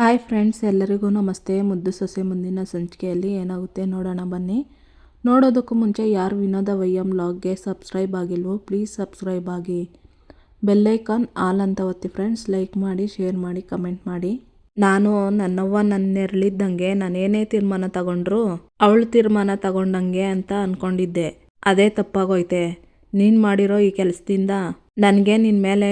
Hi friends, ಎಲ್ಲರಿಗೂ ನಮಸ್ತೆ. ಮುದ್ದು ಸೊಸೆ ಮುಂದಿನ ಸಂಚಿಕೆಯಲ್ಲಿ ಏನಾಗುತ್ತೆ ನೋಡೋಣ ಬನ್ನಿ. ನೋಡೋದಕ್ಕೂ ಮುಂಚೆ ಯಾರು ವಿನೋದ ವೈಯಂ ಲಾಗ್ಗೆ ಸಬ್ಸ್ಕ್ರೈಬ್ ಆಗಿಲ್ವೋ, ಪ್ಲೀಸ್ ಸಬ್ಸ್ಕ್ರೈಬ್ ಆಗಿ. ಬೆಲ್ಲೈಕಾನ್ ಆಲ್ ಅಂತ ಒತ್ತಿ ಫ್ರೆಂಡ್ಸ್, ಲೈಕ್ ಮಾಡಿ, ಶೇರ್ ಮಾಡಿ, ಕಮೆಂಟ್ ಮಾಡಿ. ನಾನು ನನ್ನವ್ವ ನನ್ನ ನೆರಳಿದ್ದಂಗೆ ನಾನೇನೇ ತೀರ್ಮಾನ ತಗೊಂಡ್ರು, ಅವಳು ತೀರ್ಮಾನ ತಗೊಂಡಂಗೆ ಅಂತ ಅಂದ್ಕೊಂಡಿದ್ದೆ ಅದೇ ತಪ್ಪಾಗೋಯ್ತೆ. ನೀನು ಮಾಡಿರೋ ಈ ಕೆಲಸದಿಂದ ನನಗೆ ನಿನ್ನ ಮೇಲೆ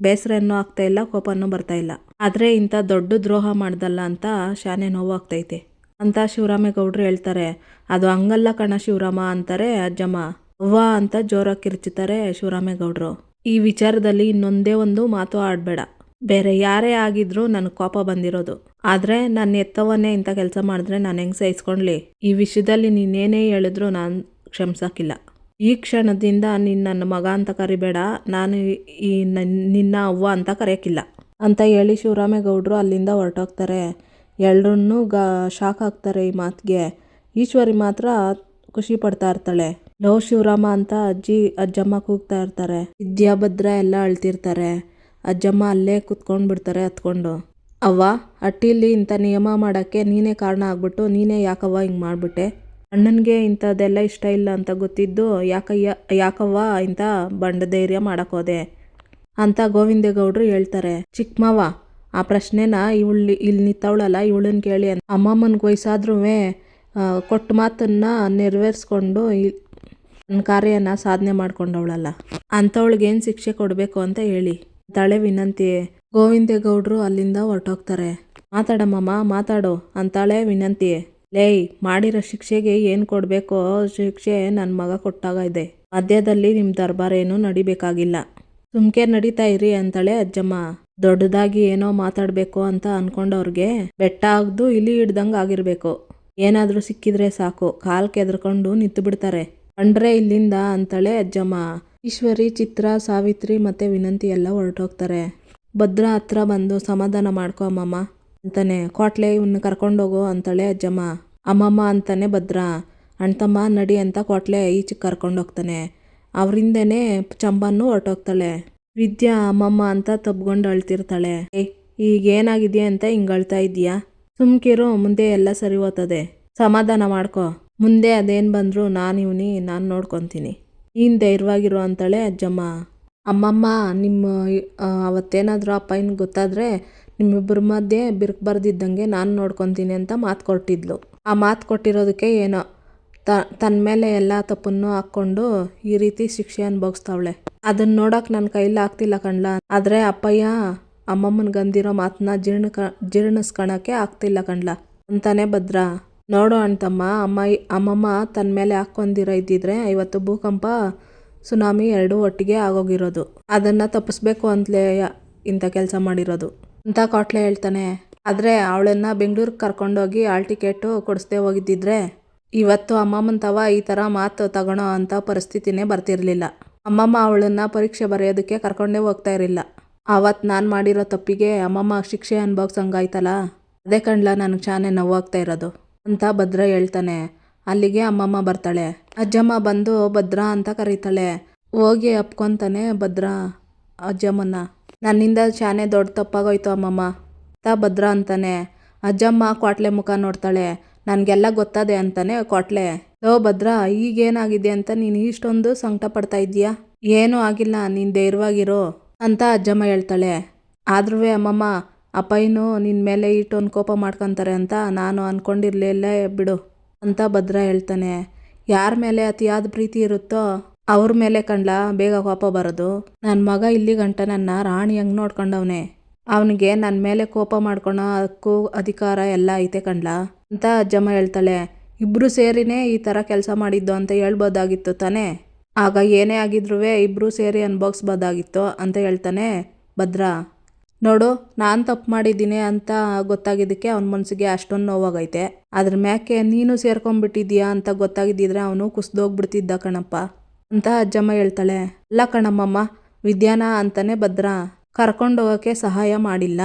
ಬೇಸರನೂ ಇಲ್ಲ ಕೋಪನೂ ಬರ್ತಾ ಇಲ್ಲ. ಆದರೆ ಇಂಥ ದೊಡ್ಡ ದ್ರೋಹ ಮಾಡ್ದಲ್ಲ ಅಂತ ಶಾನೆ ನೋವಾಗ್ತೈತೆ. ಅಂತ ಶಿವರಾಮೇಗೌಡರು ಹೇಳ್ತಾರೆ. ಅದು ಹಂಗಲ್ಲ ಕಣ ಶಿವರಾಮ ಅಂತಾರೆ ಅಜ್ಜಮ್ಮ. ಅವ್ವ ಅಂತ ಜೋರಾಗಿ ಕಿರ್ಚುತ್ತಾರೆ ಶಿವರಾಮೇಗೌಡರು. ಈ ವಿಚಾರದಲ್ಲಿ ಇನ್ನೊಂದೇ ಒಂದು ಮಾತು ಆಡಬೇಡ. ಬೇರೆ ಯಾರೇ ಆಗಿದ್ರೂ ನನಗೆ ಕೋಪ ಬಂದಿರೋದು. ಆದರೆ ನನ್ನ ಎತ್ತವನ್ನೇ ಇಂಥ ಕೆಲಸ ಮಾಡಿದ್ರೆ ನಾನು ಹೆಂಗೆ ಸಹಿಸ್ಕೊಂಡ್ಲಿ? ಈ ವಿಷಯದಲ್ಲಿ ನೀನೇನೇ ಹೇಳಿದ್ರು ನಾನು ಕ್ಷಮಿಸೋಕ್ಕಿಲ್ಲ ಈ ಕ್ಷಣದಿಂದ ನೀನು ನನ್ನ ಮಗ ಅಂತ ಕರಿಬೇಡ. ನಾನು ಈ ನನ್- ನಿನ್ನ ಅವ್ವ ಅಂತ ಕರೆಯೋಕ್ಕಿಲ್ಲ. ಅಂತ ಹೇಳಿ ಶಿವರಾಮೇಗೌಡರು ಅಲ್ಲಿಂದ ಹೊರಟೋಗ್ತಾರೆ. ಎಲ್ರನ್ನೂ ಗ, ಶಾಕ್ ಆಗ್ತಾರೆ ಈ ಮಾತಿಗೆ. ಈಶ್ವರಿ ಮಾತ್ರ ಖುಷಿ ಪಡ್ತಾ ಇರ್ತಾಳೆ. ಲೋ ಶಿವರಾಮ ಅಂತ ಅಜ್ಜಿ, ಅಜ್ಜಮ್ಮ ಕೂಗ್ತಾ ಇರ್ತಾರೆ. ವಿದ್ಯಾಭದ್ರ ಎಲ್ಲ ಅಳ್ತಿರ್ತಾರೆ. ಅಜ್ಜಮ್ಮ ಅಲ್ಲೇ ಕುತ್ಕೊಂಡು ಬಿಡ್ತಾರೆ ಹತ್ಕೊಂಡು ಅವ್ವ, ಅಟ್ಟಿಲಿ ಇಂಥ ನಿಯಮ ಮಾಡೋಕ್ಕೆ ನೀನೇ ಕಾರಣ ಆಗ್ಬಿಟ್ಟು ನೀನೇ ಯಾಕವ್ವ ಹಿಂಗೆ ಮಾಡಿಬಿಟ್ಟೆ? ಅಣ್ಣನಿಗೆ ಇಂಥದ್ದೆಲ್ಲ ಇಷ್ಟ ಇಲ್ಲ ಅಂತ ಗೊತ್ತಿದ್ದು ಯಾಕಯ್ಯ, ಯಾಕವ್ವ ಇಂಥ ಬಂಡ ಧೈರ್ಯ ಮಾಡೋಕ್ಕೋದೆ ಅಂತ ಗೋವಿಂದೇಗೌಡರು ಹೇಳ್ತಾರೆ. ಚಿಕ್ಕಮ್ಮವ ಆ ಪ್ರಶ್ನೆನ ಇವಳು ಇಲ್ಲಿ ನಿಂತವಳಲ್ಲ ಇವಳನ್ನ ಕೇಳಿ ಅಂತ. ಅಮ್ಮಮ್ಮನಿಗೆ ವಯಸ್ಸಾದ್ರೂ ಕೊಟ್ಟ ಮಾತನ್ನ ನೆರವೇರಿಸ್ಕೊಂಡು ನನ್ನ ಕಾರ್ಯನ ಸಾಧನೆ ಮಾಡ್ಕೊಂಡವಳಲ್ಲ. ಅಂಥವಳಿಗೆ ಏನು ಶಿಕ್ಷೆ ಕೊಡಬೇಕು ಅಂತ ಹೇಳಿ. ತಾಳೆ ವಿನಂತಿ ಗೋವಿಂದೇಗೌಡರು ಅಲ್ಲಿಂದ ಹೊರಟೋಗ್ತಾರೆ. ಮಾತಾಡಮ್ಮಮ್ಮ ಮಾತಾಡು ಅಂತಾಳೆ ವಿನಂತಿ ಲೇಯ್, ಮಾಡಿರೋ ಶಿಕ್ಷೆಗೆ ಏನು ಕೊಡಬೇಕೋ ಶಿಕ್ಷೆ ನನ್ನ ಮಗ ಕೊಟ್ಟಾಗ ಇದೆ. ಮಧ್ಯದಲ್ಲಿ ನಿಮ್ಮ ದರ್ಬಾರ್ ಏನೂ ನಡಿಬೇಕಾಗಿಲ್ಲ. ಸುಮ್ಕೆ ನಡೀತಾ ಇರಿ ಅಂತಾಳೆ ಅಜ್ಜಮ್ಮ. ದೊಡ್ಡದಾಗಿ ಏನೋ ಮಾತಾಡಬೇಕು ಅಂತ ಅನ್ಕೊಂಡವ್ರಿಗೆ ಬೆಟ್ಟ ಆಗ್ದು ಇಲಿ ಹಿಡ್ದಂಗೆ ಆಗಿರ್ಬೇಕು. ಏನಾದರೂ ಸಿಕ್ಕಿದ್ರೆ ಸಾಕು, ಕಾಲು ಕೆದ್ರಕೊಂಡು ನಿಂತು ಬಿಡ್ತಾರೆ. ಕಂಡ್ರೆ ಇಲ್ಲಿಂದ ಅಂತಾಳೆ ಅಜ್ಜಮ್ಮ. ಈಶ್ವರಿ, ಚಿತ್ರ, ಸಾವಿತ್ರಿ ಮತ್ತೆ ವಿನಂತಿ ಎಲ್ಲ ಹೊರಟೋಗ್ತಾರೆ. ಭದ್ರ ಹತ್ರ ಬಂದು ಸಮಾಧಾನ ಮಾಡ್ಕೊ ಅಮ್ಮಮ್ಮ ಅಂತಾನೆ ಕೋಟ್ಲೆ ಇವನ್ನ ಕರ್ಕೊಂಡೋಗು ಅಂತಾಳೆ ಅಜ್ಜಮ್ಮ. ಅಮ್ಮಮ್ಮ ಅಂತಾನೆ ಭದ್ರ. ಅಣ್ತಮ್ಮ ನಡಿ ಅಂತ ಕೋಟ್ಲೆ ಈಚೆಗೆ ಕರ್ಕೊಂಡೋಗ್ತಾನೆ ಅವರಿಂದನೇ ಚಂಬನ್ನು ಹೊರಟೋಗ್ತಾಳೆ. ವಿದ್ಯಾ, ಅಮ್ಮಮ್ಮ ಅಂತ ತಬ್ಕೊಂಡು ಅಳ್ತಿರ್ತಾಳೆ. ಈಗ ಏನಾಗಿದೆಯಾ ಅಂತ ಹಿಂಗೆ ಅಳ್ತಾ ಇದೀಯಾ ಸುಮ್ಕಿರು ಮುಂದೆ ಎಲ್ಲ ಸರಿ ಹೋಗ್ತದೆ ಸಮಾಧಾನ ಮಾಡ್ಕೊ. ಮುಂದೆ ಅದೇನು ಬಂದರೂ ನಾನು ಇವನಿ, ನಾನು ನೋಡ್ಕೊತೀನಿ. ನೀನು ಧೈರ್ಯವಾಗಿರು ಅಂತಾಳೆ ಅಜ್ಜಮ್ಮ. ಅಮ್ಮಮ್ಮ ನಿಮ್ಮ ಅವತ್ತೇನಾದರೂ ಅಪ್ಪ ಇನ್ನು ಗೊತ್ತಾದರೆ ನಿಮ್ಮಿಬ್ಬರ ಮಧ್ಯೆ ಬಿರುಕು ಬರ್ದಿದ್ದಂಗೆ ನಾನು ನೋಡ್ಕೊತೀನಿ ಅಂತ ಮಾತು ಕೊಟ್ಟಿದ್ಲು. ಆ ಮಾತು ಕೊಟ್ಟಿರೋದಕ್ಕೆ ಏನೋ ತನ್ನ ಮೇಲೆ ಎಲ್ಲ ತಪ್ಪನ್ನು ಹಾಕ್ಕೊಂಡು ಈ ರೀತಿ ಶಿಕ್ಷೆ ಅನುಭವಿಸ್ತಾವಳೆ ಅದನ್ನ ನೋಡಕ್ಕೆ ನನ್ನ ಕೈಲಿ ಆಗ್ತಿಲ್ಲ ಕಣ್ಲ. ಆದರೆ ಅಪ್ಪಯ್ಯ, ಅಮ್ಮಮ್ಮನ ಗಂದಿರೋ ಮಾತನ್ನ ಜೀರ್ಣ ಜೀರ್ಣಿಸ್ಕೊಳಕ್ಕೆ ಆಗ್ತಿಲ್ಲ ಕಣ್ಲ. ಅಂತಾನೆ ಭದ್ರ. ನೋಡು ಅಣ್ತಮ್ಮ ಅಮ್ಮ ಅಮ್ಮಮ್ಮ ತನ್ನ ಮೇಲೆ ಹಾಕ್ಕೊಂಡಿರೋ ಇದ್ದಿದ್ರೆ ಇವತ್ತು ಭೂಕಂಪ, ಸುನಾಮಿ ಎರಡೂ ಒಟ್ಟಿಗೆ ಆಗೋಗಿರೋದು. ಅದನ್ನು ತಪ್ಪಿಸ್ಬೇಕು ಅಂತಲೇ ಇಂಥ ಕೆಲಸ ಮಾಡಿರೋದು. ಅಂತ ಕಾಟ್ಲೆ ಹೇಳ್ತಾನೆ. ಆದರೆ ಅವಳನ್ನು ಬೆಂಗಳೂರಿಗೆ ಕರ್ಕೊಂಡೋಗಿ ಆಲ್ ಟಿಕೆಟು ಕೊಡಿಸ್ದೆ ಹೋಗಿದ್ದಿದ್ರೆ ಇವತ್ತು ಅಮ್ಮಮ್ಮನ ತವ ಈ ಥರ ಮಾತು ತಗೊಳೋ ಅಂಥ ಪರಿಸ್ಥಿತಿನೇ ಬರ್ತಿರಲಿಲ್ಲ. ಅಮ್ಮಮ್ಮ ಅವಳನ್ನ ಪರೀಕ್ಷೆ ಬರೆಯೋದಕ್ಕೆ ಕರ್ಕೊಂಡೇ ಹೋಗ್ತಾ ಇರಲಿಲ್ಲ. ಆವತ್ತು ನಾನು ಮಾಡಿರೋ ತಪ್ಪಿಗೆ ಅಮ್ಮಮ್ಮ ಶಿಕ್ಷೆ ಅನುಭವ್ಸಂಗಾಯ್ತಲ್ಲ ಅದೇ ಕಂಡ್ಲ ನನಗೆ ಚಾನೆ ನೋವಾಗ್ತಾ ಇರೋದು. ಅಂತ ಭದ್ರ ಹೇಳ್ತಾನೆ. ಅಲ್ಲಿಗೆ ಅಮ್ಮಮ್ಮ ಬರ್ತಾಳೆ. ಅಜ್ಜಮ್ಮ ಬಂದು ಭದ್ರ ಅಂತ ಕರೀತಾಳೆ. ಹೋಗಿ ಅಪ್ಕೊಂತಾನೆ ಭದ್ರ ಅಜ್ಜಮ್ಮನ್ನ. ನನ್ನಿಂದ ಶಾನೆ ದೊಡ್ಡ ತಪ್ಪಾಗೋಯ್ತು ಅಮ್ಮಮ್ಮ. ಅಂತ ಭದ್ರ ಅಂತಾನೆ. ಅಜ್ಜಮ್ಮ ಕ್ವಾಟ್ಲೆ ಮುಖ ನೋಡ್ತಾಳೆ. ನನಗೆಲ್ಲ ಗೊತ್ತದೆ ಅಂತಾನೆ ಕೊಟ್ಲೆ. ಲೋ ಭದ್ರ, ಈಗೇನಾಗಿದೆ ಅಂತ ನೀನು ಇಷ್ಟೊಂದು ಸಂಕಟ ಪಡ್ತಾ ಇದೀಯಾ ಏನೂ ಆಗಿಲ್ಲ, ನೀನು ಧೈರ್ಯವಾಗಿರೋ ಅಂತ ಅಜ್ಜಮ್ಮ ಹೇಳ್ತಾಳೆ. ಆದ್ರೂ ಅಮ್ಮಮ್ಮ ಅಪ್ಪಯ್ಯನು ನಿನ್ನ ಮೇಲೆ ಇಟ್ಟೊಂದು ಕೋಪ ಮಾಡ್ಕೊತಾರೆ ಅಂತ ನಾನು ಅಂದ್ಕೊಂಡಿರ್ಲಿಲ್ಲ ಬಿಡು ಅಂತ ಭದ್ರ ಹೇಳ್ತಾನೆ. ಯಾರ ಮೇಲೆ ಅತಿಯಾದ ಪ್ರೀತಿ ಇರುತ್ತೋ ಅವ್ರ ಮೇಲೆ ಕಂಡ್ಲ ಬೇಗ ಕೋಪ ಬರೋದು. ನನ್ನ ಮಗ ಇಲ್ಲಿ ಗಂಟ ನನ್ನ ರಾಣಿ ಹಂಗೆ ನೋಡ್ಕೊಂಡವನೆ. ಅವನಿಗೆ ನನ್ನ ಮೇಲೆ ಕೋಪ ಮಾಡ್ಕೊಳೋ ಹಕ್ಕು ಅಧಿಕಾರ ಎಲ್ಲ ಐತೆ ಕಂಡ್ಲ ಅಂತ ಅಜ್ಜಮ್ಮ ಹೇಳ್ತಾಳೆ. ಇಬ್ಬರು ಸೇರಿನೇ ಈ ಥರ ಕೆಲಸ ಮಾಡಿದ್ದು ಅಂತ ಹೇಳ್ಬೋದಾಗಿತ್ತು ತಾನೇ? ಆಗ ಏನೇ ಆಗಿದ್ರೂ ಇಬ್ರು ಸೇರಿ ಅನ್ಭೋಗಿಸ್ಬೋದಾಗಿತ್ತು ಅಂತ ಹೇಳ್ತಾನೆ ಭದ್ರ. ನೋಡು, ನಾನು ತಪ್ಪು ಮಾಡಿದ್ದೀನಿ ಅಂತ ಗೊತ್ತಾಗಿದ್ದಕ್ಕೆ ಅವನ ಮನಸ್ಸಿಗೆ ಅಷ್ಟೊಂದು ನೋವಾಗೈತೆ. ಅದ್ರ ಮ್ಯಾಕೆ ನೀನು ಸೇರ್ಕೊಂಡ್ಬಿಟ್ಟಿದ್ದೀಯಾ ಅಂತ ಗೊತ್ತಾಗಿದ್ದಿದ್ರೆ ಅವನು ಕುಸ್ದೋಗ್ಬಿಡ್ತಿದ್ದ ಕಣಪ್ಪ, ಅಂತ ಅಜ್ಜಮ್ಮ ಹೇಳ್ತಾಳೆ. ಅಲ್ಲ ಕಣಮ್ಮಮ್ಮ, ವಿದ್ಯಾನ ಅಂತಾನೆ ಭದ್ರ. ಕರ್ಕೊಂಡೋಗೋಕ್ಕೆ ಸಹಾಯ ಮಾಡಿಲ್ಲ.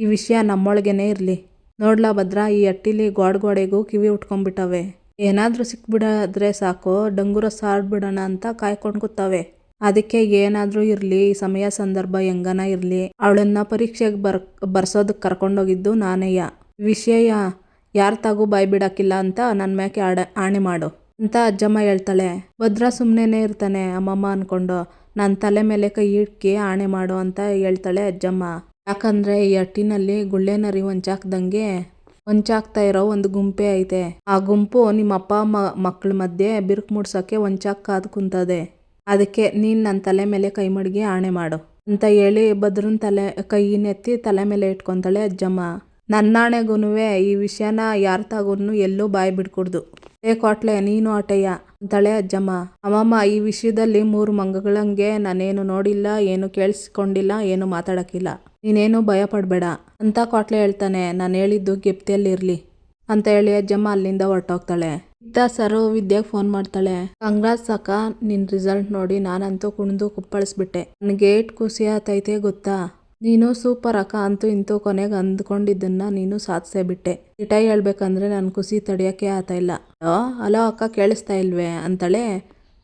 ಈ ವಿಷಯ ನಮ್ಮೊಳಗೇನೆ ಇರಲಿ. ನೋಡ್ಲಾ ಭದ್ರ, ಈ ಅಟ್ಟಿಲಿ ಗೋಡ್ ಗೋಡೆಗೂ ಕಿವಿ ಉಟ್ಕೊಂಡ್ಬಿಟ್ಟವೆ. ಏನಾದರೂ ಸಿಕ್ಬಿಡಾದ್ರೆ ಸಾಕು, ಡಂಗುರ ಸಾರ್ಬಿಡೋಣ ಅಂತ ಕಾಯ್ಕೊಂಡು ಕೂತವೆ ಅದಕ್ಕೆ ಏನಾದರೂ ಇರಲಿ ಸಮಯ ಸಂದರ್ಭ ಹೆಂಗನ ಇರಲಿ. ಅವಳನ್ನ ಪರೀಕ್ಷೆಗೆ ಬರ್ ಬರ್ಸೋದಕ್ಕೆ ಕರ್ಕೊಂಡೋಗಿದ್ದು ನಾನೇಯ. ವಿಷಯ ಯಾರ ತಾಗೂ ಬಾಯ್ ಬಿಡಕ್ಕಿಲ್ಲ ಅಂತ ನನ್ನ ಮ್ಯಾಕೆ ಆಡ, ಆಣೆ ಮಾಡು. ಅಂತ ಅಜ್ಜಮ್ಮ ಹೇಳ್ತಾಳೆ. ಭದ್ರ ಸುಮ್ಮನೆ ಇರ್ತಾನೆ, ಅಮ್ಮಮ್ಮ ಅನ್ಕೊಂಡು. ನನ್ನ ತಲೆ ಮೇಲೆ ಕೈ ಇಟ್ಕಿ ಆಣೆ ಮಾಡು ಅಂತ ಹೇಳ್ತಾಳೆ ಅಜ್ಜಮ್ಮ. ಯಾಕಂದ್ರೆ ಈ ಹಟ್ಟಿನಲ್ಲಿ ಗುಳ್ಳೆನರಿ ಒಂಚಾಕ್ದಂಗೆ ಹೊಂಚಾಕ್ತಾ ಇರೋ ಒಂದು ಗುಂಪೆ ಐತೆ. ಆ ಗುಂಪು ನಿಮ್ಮ ಅಪ್ಪ ಅಮ್ಮ ಮಕ್ಕಳ ಮಧ್ಯೆ ಬಿರುಕು ಮುಡ್ಸೋಕ್ಕೆ ಹೊಂಚಾಕ್ ಕಾದು ಕುಂತದೆ. ಅದಕ್ಕೆ ನೀನು ನನ್ನ ತಲೆ ಮೇಲೆ ಕೈ ಮಡಗಿ ಆಣೆ ಮಾಡು ಅಂತ ಹೇಳಿ ಬದ್ರನ್ ತಲೆ ಕೈನೆತ್ತಿ ತಲೆ ಮೇಲೆ ಇಟ್ಕೊಂತಾಳೆ ಅಜ್ಜಮ್ಮ. ನನ್ನಾಣೆಗೂನುವೆ ಈ ವಿಷಯನ ಯಾರ ತಾಗೂನು ಎಲ್ಲೂ ಬಾಯಿ ಬಿಡ್ಕೊಡ್ದು. ಏ ಕೊಟ್ಲೆ, ನೀನು ಆಟಯ್ಯ. ಅಂತಾಳೆ ಅಜ್ಜಮ್ಮ. ಅಮ್ಮಮ್ಮ, ಈ ವಿಷಯದಲ್ಲಿ ಮೂರು ಮಂಗಗಳಂಗೆ ನಾನೇನು ನೋಡಿಲ್ಲ, ಏನು ಕೇಳಿಸ್ಕೊಂಡಿಲ್ಲ, ಏನು ಮಾತಾಡೋಕ್ಕಿಲ್ಲ. ನೀನೇನು ಭಯ ಪಡಬೇಡ ಅಂತ ಕೊಟ್ಲೆ ಹೇಳ್ತಾನೆ. ನಾನು ಹೇಳಿದ್ದು ಗೆಪ್ತಿಯಲ್ಲಿರಲಿ ಅಂತ ಹೇಳಿ ಅಜ್ಜಮ್ಮ ಅಲ್ಲಿಂದ ಹೊರಟೋಗ್ತಾಳೆ. ಇತ್ತ ಸರ್ ವಿದ್ಯಾಗೆ ಫೋನ್ ಮಾಡ್ತಾಳೆ. ಕಂಗ್ರಾಜ್ ಅಕ್ಕ ನಿನ್ನ ರಿಸಲ್ಟ್ ನೋಡಿ ನಾನಂತೂ ಕುಣಿದು ಕುಪ್ಪಳಿಸ್ಬಿಟ್ಟೆ. ನನಗೆ ಏಟ್ ಖುಷಿ ಆತೈತೆ ಗೊತ್ತಾ? ನೀನು ಸೂಪರ್ ಅಕ್ಕ ಅಂತೂ ಇಂತೂ ಕೊನೆಗೆ ಅಂದ್ಕೊಂಡಿದ್ದನ್ನ ನೀನು ಸಾಧಿಸೇ ಬಿಟ್ಟೆ. ನಿಟ ಹೇಳ್ಬೇಕಂದ್ರೆ ನನ್ನ ಖುಷಿ ತಡಿಯೋಕ್ಕೆ ಆತ ಇಲ್ಲ. ಹಲೋ ಹಲೋ ಅಕ್ಕ ಕೇಳಿಸ್ತಾ ಇಲ್ವೇ? ಅಂತಾಳೆ,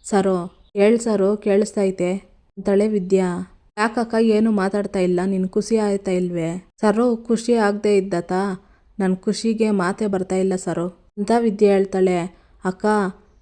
ಸರು ಹೇಳು ಸರು ಕೇಳಿಸ್ತೈತೆ ಅಂತಾಳೆ ವಿದ್ಯಾ, ಯಾಕಕ್ಕ ಏನು ಮಾತಾಡ್ತಾ ಇಲ್ಲ? ನಿನ್ ಖುಷಿ ಆಯ್ತಾ ಇಲ್ವೇ? ಸರು, ಖುಷಿ ಆಗದೆ ಇದ್ದತ ನನ್ನ ಖುಷಿಗೆ ಮಾತೇ ಬರ್ತಾ ಇಲ್ಲ ಸರು. ಅಂತ ವಿದ್ಯೆ ಹೇಳ್ತಾಳೆ. ಅಕ್ಕ,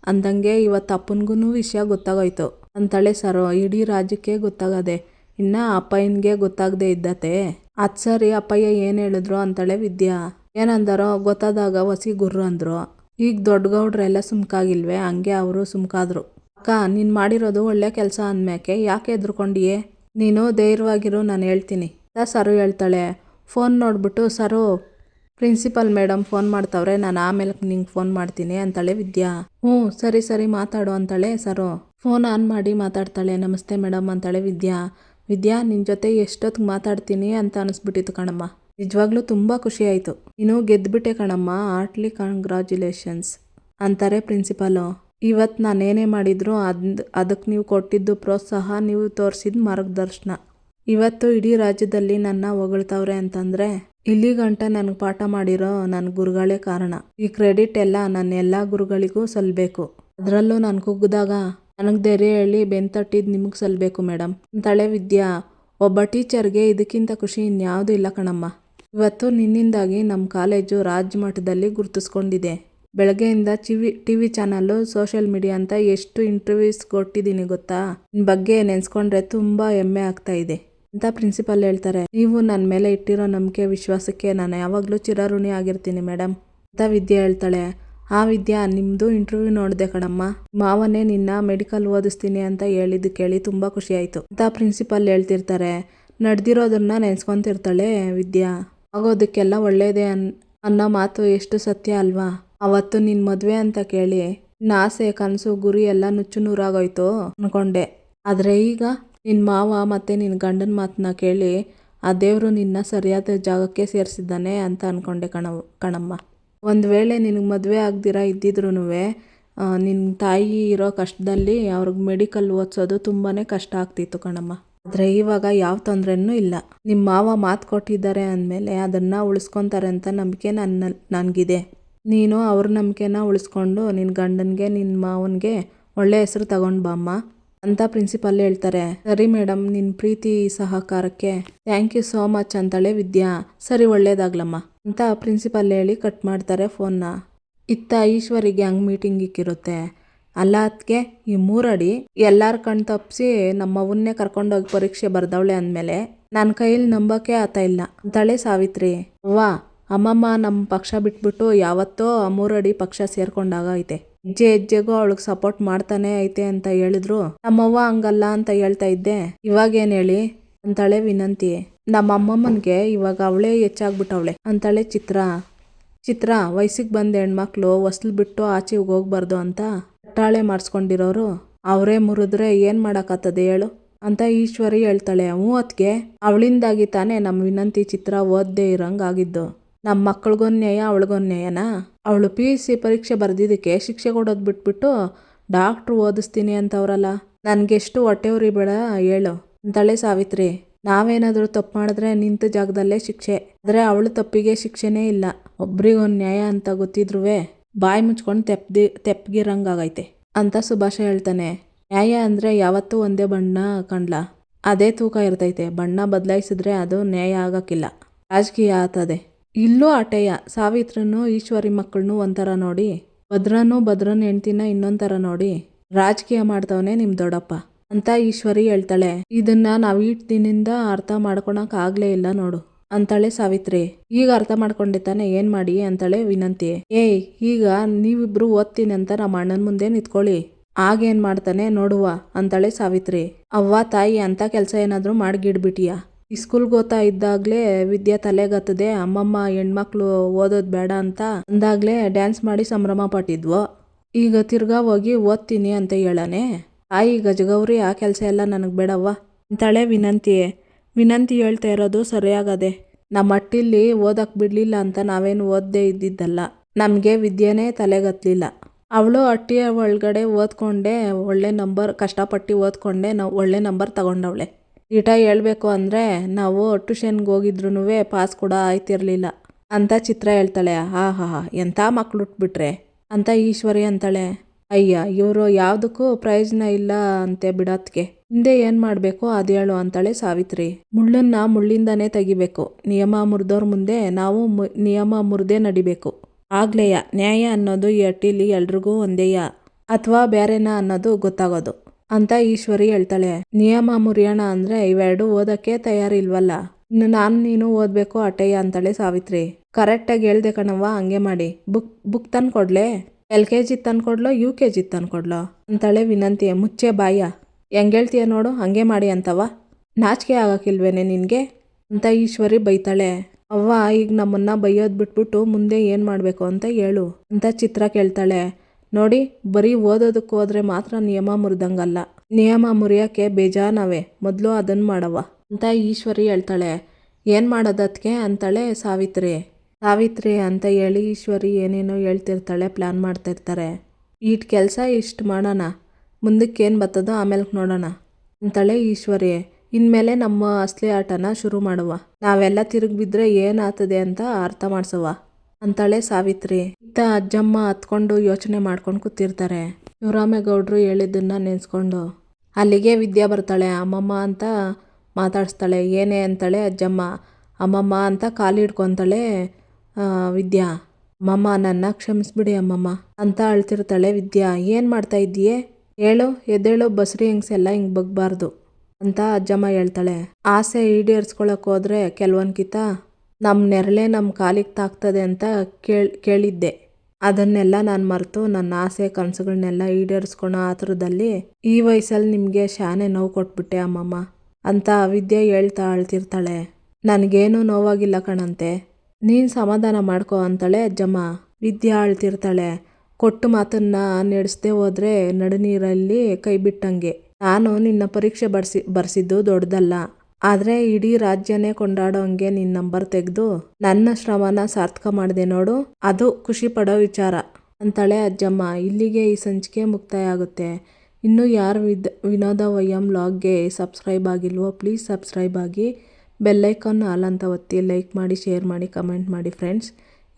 ಅಂದಂಗೆ ಇವತ್ತು ಅಪ್ಪನಿಗೂ ವಿಷಯ ಗೊತ್ತಾಗೋಯ್ತು. ಅಂತಾಳೆ ಸರು, ಇಡೀ ರಾಜ್ಯಕ್ಕೆ ಗೊತ್ತಾಗದೆ. ಇನ್ನ ಅಪ್ಪಯ್ಯನ್ಗೆ ಗೊತ್ತಾಗದೆ ಇದ್ದತೆ. ಅದ್ ಸರಿ ಅಪ್ಪಯ್ಯ ಏನು ಹೇಳಿದ್ರು ಅಂತಾಳೆ ವಿದ್ಯಾ. ಏನಂದಾರೋ ಗೊತ್ತಾದಾಗ ಹೊಸಿ ಗುರ್ರು ಅಂದ್ರು. ಈಗ ದೊಡ್ಡ ಗೌಡ್ರೆಲ್ಲ ಸುಮ್ಕಾಗಿಲ್ವೇ? ಹಂಗೆ ಅವರು ಸುಮ್ಕಾದ್ರು. ಅಕ್ಕ, ನೀನು ಮಾಡಿರೋದು ಒಳ್ಳೆ ಕೆಲಸ ಅಂದ್ಮ್ಯಾಕೆ? ಯಾಕೆ ಎದ್ರುಕೊಂಡಿಯೇ ನೀನು ಧೈರ್ಯವಾಗಿರು, ನಾನು ಹೇಳ್ತೀನಿ. ಅಂತ ಸರು ಹೇಳ್ತಾಳೆ. ಫೋನ್ ನೋಡ್ಬಿಟ್ಟು, ಸರು, ಪ್ರಿನ್ಸಿಪಲ್ ಮೇಡಮ್ ಫೋನ್ ಮಾಡ್ತಾವ್ರೆ, ನಾನು ಆಮೇಲೆ ನಿಂಗೆ ಫೋನ್ ಮಾಡ್ತೀನಿ ಅಂತಾಳೆ ವಿದ್ಯಾ. ಹ್ಞೂ, ಸರಿ ಸರಿ, ಮಾತಾಡು ಅಂತಾಳೆ ಸರು. ಫೋನ್ ಆನ್ ಮಾಡಿ ಮಾತಾಡ್ತಾಳೆ. ನಮಸ್ತೆ ಮೇಡಮ್ ಅಂತಾಳೆ ವಿದ್ಯಾ. ವಿದ್ಯಾ ನಿನ್ನ ಜೊತೆ ಎಷ್ಟೊತ್ತಿಗೆ ಮಾತಾಡ್ತೀನಿ ಅಂತ ಅನಿಸ್ಬಿಟ್ಟಿತ್ತು ಕಣಮ್ಮ. ನಿಜವಾಗ್ಲೂ ತುಂಬ ಖುಷಿ ಆಯಿತು. ನೀನು ಗೆದ್ದುಬಿಟ್ಟೆ ಕಣಮ್ಮ, ಆರ್ಟ್ಲಿ ಕಂಗ್ರ್ಯಾಚುಲೇಷನ್ಸ್ ಅಂತಾರೆ ಪ್ರಿನ್ಸಿಪಾಲು ಇವತ್ತು ನಾನೇನೇ ಮಾಡಿದ್ರು ಅದ್ ಅದಕ್ಕೆ ನೀವು ಕೊಟ್ಟಿದ್ದು ಪ್ರೋತ್ಸಾಹ, ನೀವು ತೋರಿಸಿದ ಮಾರ್ಗದರ್ಶನ. ಇವತ್ತು ಇಡೀ ರಾಜ್ಯದಲ್ಲಿ ನನ್ನ ಹೊಗಳ್ತವ್ರೆ ಅಂತಂದರೆ, ಇಲ್ಲಿ ಗಂಟ ನನಗೆ ಪಾಠ ಮಾಡಿರೋ ನನ್ನ ಗುರುಗಳೇ ಕಾರಣ. ಈ ಕ್ರೆಡಿಟ್ ಎಲ್ಲ ನನ್ನ ಎಲ್ಲ ಗುರುಗಳಿಗೂ ಸಲ್ಲಬೇಕು ಅದರಲ್ಲೂ ನಾನು ಕುಗ್ಗಿದಾಗ ನನಗೆ ಧೈರ್ಯ ಹೇಳಿ ಬೆಂತಟ್ಟಿದ್ದು ನಿಮಗೆ ಸಲ್ಲಬೇಕು ಮೇಡಮ್ ತಳೆ ವಿದ್ಯಾ, ಒಬ್ಬ ಟೀಚರ್ಗೆ ಇದಕ್ಕಿಂತ ಖುಷಿ ಇನ್ಯಾವುದೂ ಇಲ್ಲ ಕಣಮ್ಮ. ಇವತ್ತು ನಿನ್ನಿಂದಾಗಿ ನಮ್ಮ ಕಾಲೇಜು ರಾಜ್ಯ ಮಟ್ಟದಲ್ಲಿ ಗುರುತಿಸ್ಕೊಂಡಿದೆ. ಬೆಳಗ್ಗೆಯಿಂದ ಚಿವಿ T V channel, social media ಅಂತ ಎಷ್ಟು ಇಂಟರ್ವ್ಯೂಸ್ ಕೊಟ್ಟಿದ್ದೀನಿ ಗೊತ್ತಾ? ನಿನ್ನ ಬಗ್ಗೆ ನೆನೆಸ್ಕೊಂಡ್ರೆ ತುಂಬ ಹೆಮ್ಮೆ ಆಗ್ತಾ ಇದೆ. ಅಂತ ಪ್ರಿನ್ಸಿಪಲ್ ಹೇಳ್ತಾರೆ. ನೀವು ನನ್ನ ಮೇಲೆ ಇಟ್ಟಿರೋ ನಂಬಿಕೆ, ವಿಶ್ವಾಸಕ್ಕೆ ನಾನು ಯಾವಾಗಲೂ ಚಿರಋಣಿ ಆಗಿರ್ತೀನಿ ಮೇಡಮ್ ಅಂತ ವಿದ್ಯೆ ಹೇಳ್ತಾಳೆ. ಆ ವಿದ್ಯಾ ನಿಮ್ಮದು ಇಂಟರ್ವ್ಯೂ ನೋಡಿದೆ ಕಣಮ್ಮ. ಮಾವನೇ ನಿನ್ನ ಮೆಡಿಕಲ್ ಓದಿಸ್ತೀನಿ ಅಂತ ಹೇಳಿದ್ದು ಕೇಳಿ ತುಂಬ ಖುಷಿ ಆಯಿತು. ಅಂತ ಪ್ರಿನ್ಸಿಪಲ್ ಹೇಳ್ತಿರ್ತಾರೆ. ನಡೆದಿರೋದನ್ನ ನೆನೆಸ್ಕೊತಿರ್ತಾಳೆ ವಿದ್ಯಾ. ಆಗೋದಕ್ಕೆಲ್ಲ ಒಳ್ಳೇದೇ ಅನ್, ಅನ್ನೋ ಮಾತು ಎಷ್ಟು ಸತ್ಯ ಅಲ್ವಾ? ಅವತ್ತು ನಿನ್ನ ಮದುವೆ ಅಂತ ಕೇಳಿ ನಾಸೆ, ಕನಸು, ಗುರಿ ಎಲ್ಲ ನುಚ್ಚು ನೂರಾಗೋಯ್ತು ಅನ್ಕೊಂಡೆ. ಆದರೆ ಈಗ ನಿನ್ನ ಮಾವ ಮತ್ತು ನಿನ್ನ ಗಂಡನ ಮಾತನ್ನ ಕೇಳಿ ಆ ದೇವರು ನಿನ್ನ ಸರಿಯಾದ ಜಾಗಕ್ಕೆ ಸೇರಿಸಿದ್ದಾನೆ ಅಂತ ಅಂದ್ಕೊಂಡೆ ಕಣವ್, ಕಣಮ್ಮ. ಒಂದು ವೇಳೆ ನಿನಗೆ ಮದುವೆ ಆಗ್ದಿರ ಇದ್ದಿದ್ರೂ ನಿನ್ನ ತಾಯಿ ಇರೋ ಕಷ್ಟದಲ್ಲಿ ಅವ್ರಿಗೆ ಮೆಡಿಕಲ್ ಓದಿಸೋದು ತುಂಬಾ ಕಷ್ಟ ಆಗ್ತಿತ್ತು ಕಣಮ್ಮ. ಆದರೆ ಇವಾಗ ಯಾವ ತೊಂದರೆನೂ ಇಲ್ಲ. ನಿಮ್ಮ ಮಾವ ಮಾತು ಕೊಟ್ಟಿದ್ದಾರೆ ಅಂದಮೇಲೆ ಅದನ್ನು ಉಳಿಸ್ಕೊತಾರೆ ಅಂತ ನಂಬಿಕೆ ನನ್ನ, ನನಗಿದೆ. ನೀನು ಅವ್ರ ನಂಬಿಕೆನ ಉಳಿಸ್ಕೊಂಡು ನಿನ್ನ ಗಂಡನಿಗೆ ನಿನ್ನ ಮಾವನಿಗೆ ಒಳ್ಳೆ ಹೆಸರು ತಗೊಂಡು ಬಾಮ್ಮ ಅಂತ ಪ್ರಿನ್ಸಿಪಲ್ ಹೇಳ್ತಾರೆ. ಸರಿ ಮೇಡಮ್ ನಿನ್ನ ಪ್ರೀತಿ ಸಹಕಾರಕ್ಕೆ ಥ್ಯಾಂಕ್ ಯು ಸೋ ಮಚ್ ಅಂತಾಳೆ ವಿದ್ಯಾ, ಸರಿ ಒಳ್ಳೇದಾಗ್ಲಮ್ಮ. ಅಂತ ಪ್ರಿನ್ಸಿಪಲ್ ಹೇಳಿ ಕಟ್ ಮಾಡ್ತಾರೆ ಫೋನ್ನ. ಇತ್ತ ಈಶ್ವರಿಗೆ ಹಂಗೆ ಮೀಟಿಂಗ್ ಇಕ್ಕಿರುತ್ತೆ. ಅಲ್ಲ ಅದಕ್ಕೆ ಈ ಮೂರಡಿ ಎಲ್ಲಾರ ಕಣ್ ತಪ್ಪಿಸಿ ನಮ್ಮವನ್ನೇ ಕರ್ಕೊಂಡೋಗಿ ಪರೀಕ್ಷೆ ಬರ್ದವಳೆ ಅಂದಮೇಲೆ ನನ್ನ ಕೈಯಲ್ಲಿ ನಂಬೋಕೆ ಆತ ಇಲ್ಲ. ಅಂತಾಳೆ ಸಾವಿತ್ರಿ. ವಾ, ಅಮ್ಮಮ್ಮ ನಮ್ಮ ಪಕ್ಷ ಬಿಟ್ಬಿಟ್ಟು ಯಾವತ್ತೋ ಆ ಮೂರಡಿ ಪಕ್ಷ ಸೇರ್ಕೊಂಡಾಗೈತೆ. ಹೆಜ್ಜೆ ಹೆಜ್ಜೆಗೂ ಅವಳಿಗೆ ಸಪೋರ್ಟ್ ಮಾಡ್ತಾನೆ ಐತೆ ಅಂತ ಹೇಳಿದ್ರು. ನಮ್ಮವ್ವ ಹಂಗಲ್ಲ ಅಂತ ಹೇಳ್ತಾ ಇದ್ದೆ. ಇವಾಗೇನು ಹೇಳಿ? ಅಂತಾಳೆ ವಿನಂತಿ. ನಮ್ಮ ಅಮ್ಮಮ್ಮನಿಗೆ ಇವಾಗ ಅವಳೇ ಹೆಚ್ಚಾಗ್ಬಿಟ್ಟವಳೆ. ಅಂತಾಳೆ ಚಿತ್ರ. ಚಿತ್ರ, ವಯಸ್ಸಿಗೆ ಬಂದ ಹೆಣ್ಮಕ್ಳು ಹೊಸ್ಲು ಬಿಟ್ಟು ಆಚೆಗೆ ಹೋಗ್ಬಾರ್ದು ಅಂತ ಕಟ್ಟಾಳೆ ಮಾಡಿಸ್ಕೊಂಡಿರೋರು. ಅವರೇ ಮುರಿದ್ರೆ ಏನು ಮಾಡೋಕ್ಕಾಗ್ತದೆ ಹೇಳು? ಅಂತ ಈಶ್ವರಿ ಹೇಳ್ತಾಳೆ. ಅತ್ಗೆ. ಅವಳಿಂದಾಗಿ ತಾನೇ ನಮ್ಮ ವಿನಂತಿ ಚಿತ್ರ ಓದದೇ ಇರೋಂಗಾಗಿದ್ದು ನಮ್ಮ ಮಕ್ಳಿಗೊಂದು ನ್ಯಾಯ ಅವಳಿಗೊಂದು ನ್ಯಾಯನ? ಅವಳು ಪಿ ಯು ಸಿ ಪರೀಕ್ಷೆ ಬರೆದಿದ್ದಕ್ಕೆ ಶಿಕ್ಷೆ ಕೊಡೋದು ಬಿಟ್ಬಿಟ್ಟು ಡಾಕ್ಟ್ರು ಓದಿಸ್ತೀನಿ ಅಂತವ್ರಲ್ಲ. ನನಗೆಷ್ಟು ಹೊಟ್ಟೆ ಉರಿ ಬೇಡ, ಹೇಳು. ಅಂತಾಳೆ ಸಾವಿತ್ರಿ. ನಾವೇನಾದರೂ ತಪ್ಪು ಮಾಡಿದ್ರೆ ನಿಂತ ಜಾಗದಲ್ಲೇ ಶಿಕ್ಷೆ. ಆದರೆ ಅವಳು ತಪ್ಪಿಗೆ ಶಿಕ್ಷೆನೇ ಇಲ್ಲ. ಒಬ್ರಿಗೊಂದು ನ್ಯಾಯ ಅಂತ ಗೊತ್ತಿದ್ರೂ ಬಾಯಿ ಮುಚ್ಕೊಂಡು ತೆಪ್ದಿ, ತೆಪ್ಗಿರಂಗಾಗೈತೆ ಅಂತ ಸುಭಾಷ ಹೇಳ್ತಾನೆ. ನ್ಯಾಯ ಅಂದರೆ ಯಾವತ್ತೂ ಒಂದೇ ಬಣ್ಣ ಕಂಡ್ಲ. ಅದೇ ತೂಕ ಇರ್ತೈತೆ. ಬಣ್ಣ ಬದಲಾಯಿಸಿದ್ರೆ ಅದು ನ್ಯಾಯ ಆಗೋಕ್ಕಿಲ್ಲ. ರಾಜಕೀಯ ಆತದೆ ಇಲ್ಲೂ ಆಟೆಯ ಸಾವಿತ್ರನು, ಈಶ್ವರಿ ಮಕ್ಕಳನ್ನು ಒಂಥರ ನೋಡಿ. ಭದ್ರನೂ ಭದ್ರನ ಹೆಂಡ್ತಿನ ಇನ್ನೊಂಥರ ಥರ ನೋಡಿ. ರಾಜಕೀಯ ಮಾಡ್ತವನೇ ನಿಮ್ಮ ದೊಡ್ಡಪ್ಪ. ಅಂತ ಈಶ್ವರಿ ಹೇಳ್ತಾಳೆ. ಇದನ್ನ ನಾವು ಈಟ್ ದಿನದಿಂದ ಅರ್ಥ ಮಾಡ್ಕೊಳಕ್ ಆಗ್ಲೇ ಇಲ್ಲ ನೋಡು. ಅಂತಾಳೆ ಸಾವಿತ್ರಿ. ಈಗ ಅರ್ಥ ಮಾಡ್ಕೊಂಡೆ ತಾನೆ, ಏನ್ ಮಾಡಿ ಅಂತಾಳೆ ವಿನಂತಿ. ಏಯ್, ಈಗ ನೀವಿಬ್ರು ಓದ್ತೀನಿ ಅಂತ ನಮ್ಮ ಅಣ್ಣನ ಮುಂದೆ ನಿಂತ್ಕೊಳ್ಳಿ. ಆಗೇನ್ ಮಾಡ್ತಾನೆ, ನೋಡುವ, ಅಂತಾಳೆ ಸಾವಿತ್ರಿ. ಅವ್ವ, ತಾಯಿ ಅಂತ ಕೆಲಸ ಏನಾದ್ರೂ ಮಾಡ್ಗಿಡ್ಬಿಟಿಯಾ? ಸ್ಕೂಲ್ಗೆ ಓದ್ತಾ ಇದ್ದಾಗ್ಲೇ ವಿದ್ಯೆ ತಲೆಗತ್ತದೆ, ಅಮ್ಮಮ್ಮ, ಹೆಣ್ಮಕ್ಳು ಓದೋದು ಬೇಡ ಅಂತ ಅಂದಾಗಲೇ ಡ್ಯಾನ್ಸ್ ಮಾಡಿ ಸಂಭ್ರಮ ಪಟ್ಟಿದ್ವು? ಈಗ ತಿರ್ಗಾ ಹೋಗಿ ಓದ್ತೀನಿ ಅಂತ ಹೇಳಾನೆ? ತಾಯಿ ಗಜಗೌರಿ ಆ ಕೆಲಸ ಎಲ್ಲ ನನಗೆ ಬೇಡವ್ವ. ಅಂತಾಳೆ ವಿನಂತಿಯೇ. ವಿನಂತಿ ಹೇಳ್ತಾ ಇರೋದು ಸರಿಯಾಗದೆ. ನಮ್ಮ ಅಟ್ಟಿಲ್ಲಿ ಓದಕ್ಕೆ ಬಿಡಲಿಲ್ಲ ಅಂತ ನಾವೇನು ಓದದೇ ಇದ್ದಿದ್ದಲ್ಲ. ನಮಗೆ ವಿದ್ಯೆನೇ ತಲೆಗತ್ತಲಿಲ್ಲ ಅವಳು ಅಟ್ಟಿಯ ಒಳಗಡೆ ಓದ್ಕೊಂಡೆ, ಒಳ್ಳೆ ನಂಬರ್, ಕಷ್ಟಪಟ್ಟು ಓದ್ಕೊಂಡೆ ನಾವು ಒಳ್ಳೆ ನಂಬರ್ ತಗೊಂಡವಳೆ. ಈಟ ಹೇಳಬೇಕು ಅಂದರೆ ನಾವು ಟ್ಯೂಷನ್ಗೆ ಹೋಗಿದ್ರು ಪಾಸ್ ಕೂಡ ಆಯ್ತಿರಲಿಲ್ಲ. ಅಂತ ಚಿತ್ರ ಹೇಳ್ತಾಳೆ. ಹಾ ಹಾ ಎಂಥ ಮಕ್ಳು ಉಟ್ಬಿಟ್ರೆ ಅಂತ ಈಶ್ವರಿ ಅಂತಾಳೆ. ಅಯ್ಯ, ಇವರು ಯಾವುದಕ್ಕೂ ಪ್ರಯೋಜನ ಇಲ್ಲ ಅಂತೆ ಬಿಡತ್ಗೆ. ಹಿಂದೆ ಏನು ಮಾಡಬೇಕು ಅದು ಹೇಳು ಅಂತಾಳೆ ಸಾವಿತ್ರಿ. ಮುಳ್ಳನ್ನ ಮುಳ್ಳಿಂದಾನೇ ತೆಗಿಬೇಕು. ನಿಯಮ ಮುರಿದೋರ್ ಮುಂದೆ ನಾವು ನಿಯಮ ಮುರಿದೇ ನಡಿಬೇಕು. ಆಗ್ಲೇಯ, ನ್ಯಾಯ ಅನ್ನೋದು ಈ ಅಟ್ಟಿಲಿ ಎಲ್ರಿಗೂ ಒಂದೇಯ ಅಥವಾ ಬೇರೆನಾ ಅನ್ನೋದು ಗೊತ್ತಾಗೋದು. ಅಂತ ಈಶ್ವರಿ ಹೇಳ್ತಾಳೆ. ನಿಯಮ ಮುರಿಯೋಣ ಅಂದ್ರೆ ಇವೆರಡು ಓದಕ್ಕೆ ತಯಾರಿಲ್ವಲ್ಲ. ಇನ್ನು ನಾನು ನೀನು ಓದ್ಬೇಕು ಅಟ್ಟಯ್ಯ ಅಂತಾಳೆ ಸಾವಿತ್ರಿ. ಕರೆಕ್ಟಾಗಿ ಹೇಳ್ದೆ ಕಣವ್ವ, ಹಂಗೆ ಮಾಡಿ. ಬುಕ್ ಬುಕ್ ತಂದು ಕೊಡ್ಲೆ ಎಲ್ ಕೆ ಜಿ ತಂದ್ಕೊಡ್ಲೋ, ಯು ಕೆ ಜಿ ತಂದ್ಕೊಡ್ಲೋ? ಅಂತಾಳೆ ವಿನಂತಿಯ, ಮುಚ್ಚೆ ಬಾಯ. ಹೆಂಗೇಳ್ತೀಯ ನೋಡು, ಹಂಗೆ ಮಾಡಿ ಅಂತವ ನಾಚಿಕೆ ಆಗಕ್ಕಿಲ್ವೇನೆ ನಿನಗೆ? ಅಂತ ಈಶ್ವರಿ ಬೈತಾಳೆ. ಅವ್ವ, ಈಗ ನಮ್ಮನ್ನ ಬೈಯೋದು ಬಿಟ್ಬಿಟ್ಟು ಮುಂದೆ ಏನು ಮಾಡಬೇಕು ಅಂತ ಹೇಳು, ಅಂತ ಚಿತ್ರ ಕೇಳ್ತಾಳೆ. ನೋಡಿ, ಬರೀ ಓದೋದಕ್ಕೆ ಹೋದ್ರೆ ಮಾತ್ರ ನಿಯಮ ಮುರಿದಂಗಲ್ಲ. ನಿಯಮ ಮುರಿಯೋಕ್ಕೆ ಬೇಜಾನವೇ. ಮೊದಲು ಅದನ್ನು ಮಾಡವ ಅಂತ ಈಶ್ವರಿ ಹೇಳ್ತಾಳೆ. ಏನು ಮಾಡೋದಕ್ಕೆ ಅಂತಾಳೆ ಸಾವಿತ್ರಿ. ಸಾವಿತ್ರಿ ಅಂತ ಹೇಳಿ ಈಶ್ವರಿ ಏನೇನೋ ಹೇಳ್ತಿರ್ತಾಳೆ ಪ್ಲ್ಯಾನ್ ಮಾಡ್ತಿರ್ತಾರೆ. ಈಟ್ ಕೆಲಸ ಇಷ್ಟು ಮಾಡೋಣ ಮುಂದಕ್ಕೆ ಏನು ಬರ್ತದೋ ಆಮೇಲೆ ನೋಡೋಣ ಅಂತಾಳೆ ಈಶ್ವರಿ. ಇನ್ಮೇಲೆ ನಮ್ಮ ಅಸಲಿ ಆಟನ ಶುರು ಮಾಡುವ. ನಾವೆಲ್ಲ ತಿರುಗಿ ಬಿದ್ದರೆ ಏನಾಗ್ತದೆ ಅಂತ ಅರ್ಥ ಮಾಡ್ಸವ ಅಂತಾಳೆ ಸಾವಿತ್ರಿ. ಇತ್ತ ಅಜ್ಜಮ್ಮ ಹತ್ಕೊಂಡು ಯೋಚನೆ ಮಾಡ್ಕೊಂಡು ಕೂತಿರ್ತಾರೆ. ಶಿವರಾಮೇಗೌಡರು ಹೇಳಿದ್ದನ್ನ ನೆನೆಸ್ಕೊಂಡು. ಅಲ್ಲಿಗೆ ವಿದ್ಯಾ ಬರ್ತಾಳೆ ಅಮ್ಮಮ್ಮ ಅಂತ ಮಾತಾಡಿಸ್ತಾಳೆ. ಏನೇ ಅಂತಾಳೆ ಅಜ್ಜಮ್ಮ. ಅಮ್ಮಮ್ಮ ಅಂತ ಕಾಲು ಹಿಡ್ಕೊತಾಳೆ. ಆ, ವಿದ್ಯಾ ಅಮ್ಮಮ್ಮ ನನ್ನ ಕ್ಷಮಿಸ್ಬಿಡಿ ಅಮ್ಮಮ್ಮ. ಅಂತ ಅಳ್ತಿರ್ತಾಳೆ ವಿದ್ಯಾ. ಏನು ಮಾಡ್ತಾ ಇದ್ದೀಯೇ? ಹೇಳು, ಎದ್ದೇಳು, ಬಸ್ರಿ ಹೆಂಗ್ಸೆಲ್ಲ ಹಿಂಗೆ ಬಗ್ಬಾರ್ದು ಅಂತ ಅಜ್ಜಮ್ಮ ಹೇಳ್ತಾಳೆ. ಆಸೆ ಈಡೇರಿಸ್ಕೊಳಕ್ ಹೋದ್ರೆ ಕೆಲವೊಂದ್ಕಿತ ನಮ್ಮ ನೆರಳೆ ನಮ್ಮ ಕಾಲಿಗೆ ತಾಕ್ತದೆ ಅಂತ ಕೇಳಿ, ಕೇಳಿದ್ದೆ. ಅದನ್ನೆಲ್ಲ ನಾನು ಮರೆತು ನನ್ನ ಆಸೆ ಕನಸುಗಳನ್ನೆಲ್ಲ ಈಡೇರಿಸ್ಕೊಳೋ ಆತುರದಲ್ಲಿ ಈ ವಯಸ್ಸಲ್ಲಿ ನಿಮಗೆ ಶಾನೆ ನೋವು ಕೊಟ್ಬಿಟ್ಟೆ ಅಮ್ಮಮ್ಮ. ಅಂತ ವಿದ್ಯೆ ಹೇಳ್ತಾ ಅಳ್ತಿರ್ತಾಳೆ. ನನಗೇನು ನೋವಾಗಿಲ್ಲ ಕಣಂತೆ. ನೀನು ಸಮಾಧಾನ ಮಾಡ್ಕೋ ಅಂತಾಳೆ ಅಜ್ಜಮ್ಮ. ವಿದ್ಯೆ ಅಳ್ತಿರ್ತಾಳೆ ಕೊಟ್ಟು ಮಾತನ್ನ ನಡೆಸದೆ ಹೋದ್ರೆ ನಡುನೀರಲ್ಲಿ ಕೈ ಬಿಟ್ಟಂಗೆ. ನಾನು ನಿನ್ನ ಪರೀಕ್ಷೆ ಬರ್ಸಿ, ಬರ್ಸಿದ್ದು ದೊಡ್ಡದಲ್ಲ. ಆದರೆ ಇಡೀ ರಾಜ್ಯನೇ ಕೊಂಡಾಡೋಂಗೆ ನಿನ್ನ ನಂಬರ್ ತೆಗೆದು ನನ್ನ ಶ್ರಮನ ಸಾರ್ಥಕ ಮಾಡಿದೆ ನೋಡು. ಅದು ಖುಷಿ ಪಡೋ ವಿಚಾರ ಅಂತಾಳೆ ಅಜ್ಜಮ್ಮ. ಇಲ್ಲಿಗೆ ಈ ಸಂಚಿಕೆ ಮುಕ್ತಾಯ ಆಗುತ್ತೆ ಇನ್ನೂ ಯಾರು ವಿದ್, ವಿನೋದ ವಯ್ಯಂ ಲಾಗ್ಗೆ ಸಬ್ಸ್ಕ್ರೈಬ್ ಆಗಿಲ್ವೋ, ಪ್ಲೀಸ್ ಸಬ್ಸ್ಕ್ರೈಬ್ ಆಗಿ. ಬೆಲ್ಲೈಕಾನ್ ಆಲ್ ಅಂತ ಒತ್ತಿ ಲೈಕ್ ಮಾಡಿ, ಶೇರ್ ಮಾಡಿ, ಕಮೆಂಟ್ ಮಾಡಿ ಫ್ರೆಂಡ್ಸ್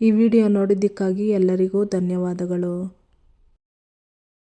ಈ ವಿಡಿಯೋ ನೋಡಿದ್ದಕ್ಕಾಗಿ ಎಲ್ಲರಿಗೂ ಧನ್ಯವಾದಗಳು.